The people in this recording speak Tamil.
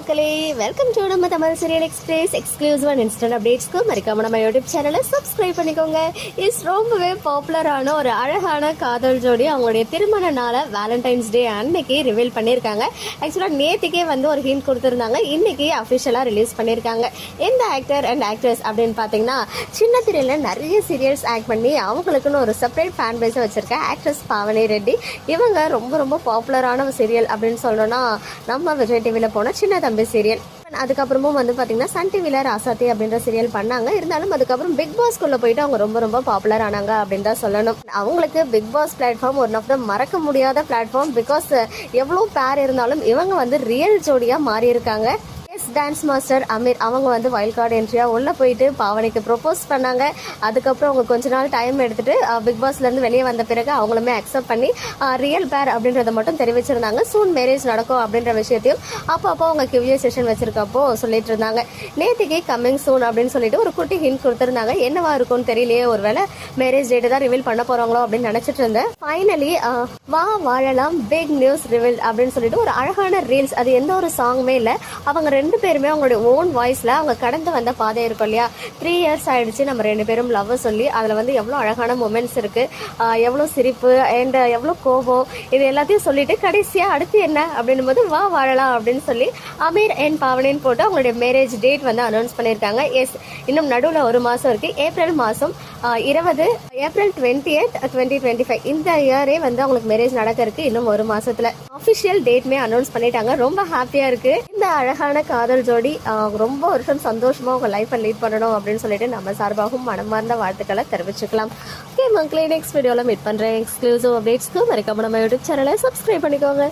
மக்களே வெல்கம் டு நம்ம Tamil serial express exclusive and instant அப்டேட்ஸ்க்கு மறக்காம நம்ம யூடியூப் சேனலை சப்ஸ்கிரைப் பண்ணிக்கோங்க. இஸ் ரொம்பவே பாப்புலரான ஒரு அழகான காதல் ஜோடி. அவங்களுடைய திருமண நாளை வேலண்டைன்ஸ் டே அன்னைக்கு ரிவீல் பண்ணியிருக்காங்க. ஆக்சுவலாக நேற்றுக்கே வந்து ஒரு ஹிண்ட் கொடுத்துருந்தாங்க. இன்னைக்கு அஃபிஷியலாக ரிலீஸ் பண்ணியிருக்காங்க. எந்த ஆக்டர் அண்ட் ஆக்ட்ரஸ் அப்படின்னு பார்த்தீங்கன்னா சின்ன திரையில் நிறைய சீரியல்ஸ் ஆக்ட் பண்ணி அவங்களுக்குன்னு ஒரு செப்பரேட் ஃபேன் பேஸை வச்சிருக்க ஆக்ட்ரஸ் பாவனி ரெட்டி. இவங்க ரொம்ப ரொம்ப பாப்புலரான சீரியல் அப்படின்னு சொல்லணும்னா நம்ம விஜய் டிவியில் போன சின்ன தம்பி சீரியல் அதுக்கப்புறமும் வந்து பார்த்தீங்கன்னா சன் டிவியில் ராசாத்தி அப்படின்ற சீரியல் பண்ணாங்க. இருந்தாலும் அதுக்கப்புறம் பிக் பாஸ்க்குள்ளே போயிட்டு அவங்க ரொம்ப ரொம்ப பாப்புலர் ஆனாங்க அப்படின்னு தான் சொல்லணும். அவங்களுக்கு Bigg Boss platform one of the மறக்க முடியாத பிளாட்ஃபார்ம் பிகாஸ் எவ்வளோ பேர் இருந்தாலும் இவங்க வந்து ரியல் ஜோடியாக மாறி இருக்காங்க எஸ் டான்ஸ் மாஸ்டர் அமீர் அவங்க வந்து வைல்ட் கார்டு என்ட்ரியாக உள்ளே போயிட்டு பாவனைக்கு ப்ரொப்போஸ் பண்ணாங்க. அதுக்கப்புறம் அவங்க கொஞ்ச நாள் டைம் எடுத்துகிட்டு பிக் பாஸ்லேருந்து வெளியே வந்த பிறகு அவங்களுமே அக்செப்ட் பண்ணி ரியல் பேர் அப்படின்றத மட்டும் தெரிவிச்சிருந்தாங்க. சூன் மேரேஜ் நடக்கும் அப்படின்ற விஷயத்தையும் அப்பப்போ அவங்க கிவ்யூ செஷன் வச்சிருக்கப்போ சொல்லிட்டு இருந்தாங்க. நேத்திக்கு கம்மிங் சூன் அப்படின்னு சொல்லிட்டு ஒரு குட்டி ஹிண்ட் கொடுத்துருந்தாங்க. என்னவா இருக்கும்னு தெரியலையே ஒரு வேளை மேரேஜ் டேட்டு தான் ரிவீல் பண்ண போகிறாங்களோ அப்படின்னு நினச்சிட்டு இருந்தேன். ஃபைனலி வா வாழலாம் பிக் நியூஸ் ரிவீல் அப்படின்னு சொல்லிட்டு ஒரு அழகான ரீல்ஸ் அது எந்த ஒரு சாங்குமே இல்லை. அவங்க ரெண்டு பேருமே அவங்களுடைய ஓன் வாய்ஸில் அவங்க கடந்து வந்த பாதை இருக்கும் இல்லையா? த்ரீ இயர்ஸ் ஆயிடுச்சு நம்ம ரெண்டு பேரும் லவ் சொல்லி. அதில் வந்து எவ்வளோ அழகான மூமெண்ட்ஸ் இருக்குது எவ்வளோ சிரிப்பு அண்ட் எவ்வளோ கோபம். இது எல்லாத்தையும் சொல்லிட்டு கடைசியாக அடுத்து என்ன அப்படின்னும் போது வா வாழலாம் அப்படின்னு சொல்லி அமீர் அண்ட் பாவனின்னு போட்டு அவங்களுடைய மேரேஜ் டேட் வந்து அனௌன்ஸ் பண்ணியிருக்காங்க. எஸ் இன்னும் நடுவில் ஒரு மாதம் இருக்குது ஏப்ரல் மாதம் இருபது April twenty eight twenty twenty five இந்த இயரே வந்து அவங்களுக்கு மேரேஜ் நடக்க இருக்கு இன்னும் ஒரு மாசத்துல. அஃபிஷியல் டேட்மே அனௌன்ஸ் பண்ணிட்டாங்க. ரொம்ப ஹாப்பியா இருக்கு. இந்த அழகான காதல் ஜோடி ரொம்ப வருஷம் சந்தோஷமாக உங்கள் லைஃப்பை லீட் பண்ணணும் அப்படின்னு சொல்லிட்டு நம்ம சார்பாகவும் மனமார்ந்த வாழ்த்துக்களை தெரிவிச்சுக்கலாம். ஓகே மக்களே நெக்ஸ்ட் வீடியோவில் மீட் பண்ணுறேன் எக்ஸ்க்ளூசிவ் அப்டேட்ஸ்க்கு மறக்காம நம்ம யூடியூப் சேனலை சப்ஸ்கிரைப் பண்ணிக்கோங்க.